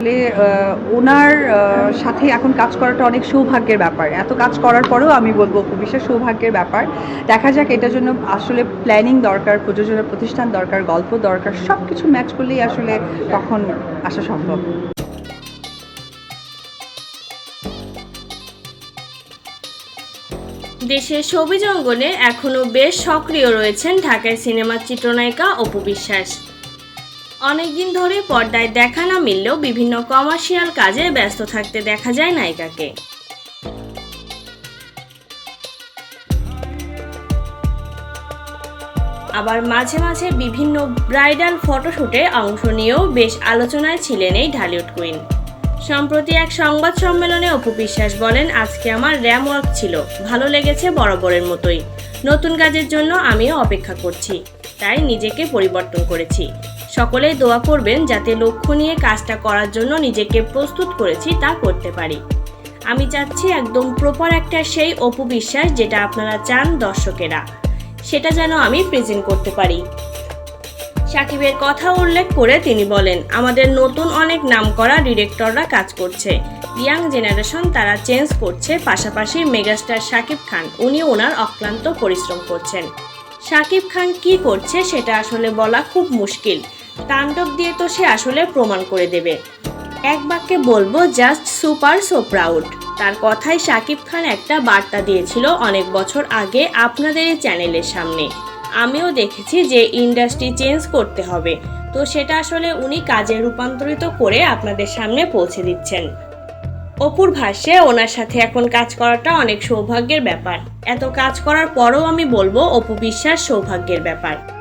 আসলে ওনার সাথে এখন কাজ করাটা অনেক সৌভাগ্যের ব্যাপার। এত কাজ করার পরেও আমি বলব, বিশেষ সৌভাগ্যের ব্যাপার। দেখা যাক, এটার জন্য আসলে প্ল্যানিং দরকার, প্রযোজনা প্রতিষ্ঠান দরকার, গল্প দরকার সব কিছু ম্যাচ করলেই আসলে তখন আসা সম্ভব। দেশের ছবিজ অঙ্গনে এখনও বেশ সক্রিয় রয়েছেন ঢাকার সিনেমার চিত্রনায়িকা অপু বিশ্বাস। অনেকদিন ধরে পর্দায় দেখা না মিললেও বিভিন্ন কমার্শিয়াল কাজে ব্যস্ত থাকতে দেখা যায় নায়িকাকে। আবার মাঝে মাঝে বিভিন্ন ব্রাইডাল ফটোশুটে অংশ নিয়েও বেশ আলোচনায় ছিলেন এই ঢালিউড কুইন। সম্প্রতি এক সংবাদ সম্মেলনে অপু বিশ্বাস বলেন, আজকে আমার র্যাম ওয়ার্ক ছিল, ভালো লেগেছে বরাবরের মতোই। নতুন কাজের জন্য আমিও অপেক্ষা করছি, তাই নিজেকে পরিবর্তন করেছি। সকলেই দোয়া করবেন যাতে লক্ষ্য নিয়ে কাজটা করার জন্য নিজেকে প্রস্তুত করেছি তা করতে পারি। আমি চাচ্ছি একদম প্রপার একটা সেই অপু বিশ্বাস যেটা আপনারা চান দর্শকেরা। সেটা যেন আমি প্রেজেন্ট করতে পারি। সাকিবের কথা উল্লেখ করে তিনি বলেন, আমাদের নতুন অনেক নামকরা ডিরেক্টররা কাজ করছে। ইয়াং জেনারেশন তারা চেঞ্জ করছে, পাশাপাশি মেগাস্টার শাকিব খান, উনি ওনার অক্লান্ত পরিশ্রম করছেন। শাকিব খান কি করছে সেটা আসলে বলা খুব মুশকিল। তাণ্ডব দিয়ে তো সে আসলে প্রমাণ করে দেবে। এক বাক্যে বলব, জাস্ট সুপার সো প্রাউড। তার কথায় শাকিব খান একটা বার্তা দিয়েছিল অনেক বছর আগে আপনাদের এই চ্যানেলের সামনে। আমিও দেখেছি যে ইন্ডাস্ট্রি চেঞ্জ করতে হবে। তো সেটা আসলে উনি কাজে রূপান্তরিত করে আপনাদের সামনে পৌঁছে দিচ্ছেন। অপুর ভাষ্যে, ওনার সাথে এখন কাজ করাটা অনেক সৌভাগ্যের ব্যাপার। এত কাজ করার পরও আমি বলব, অপু বিশ্বাস সৌভাগ্যের ব্যাপার।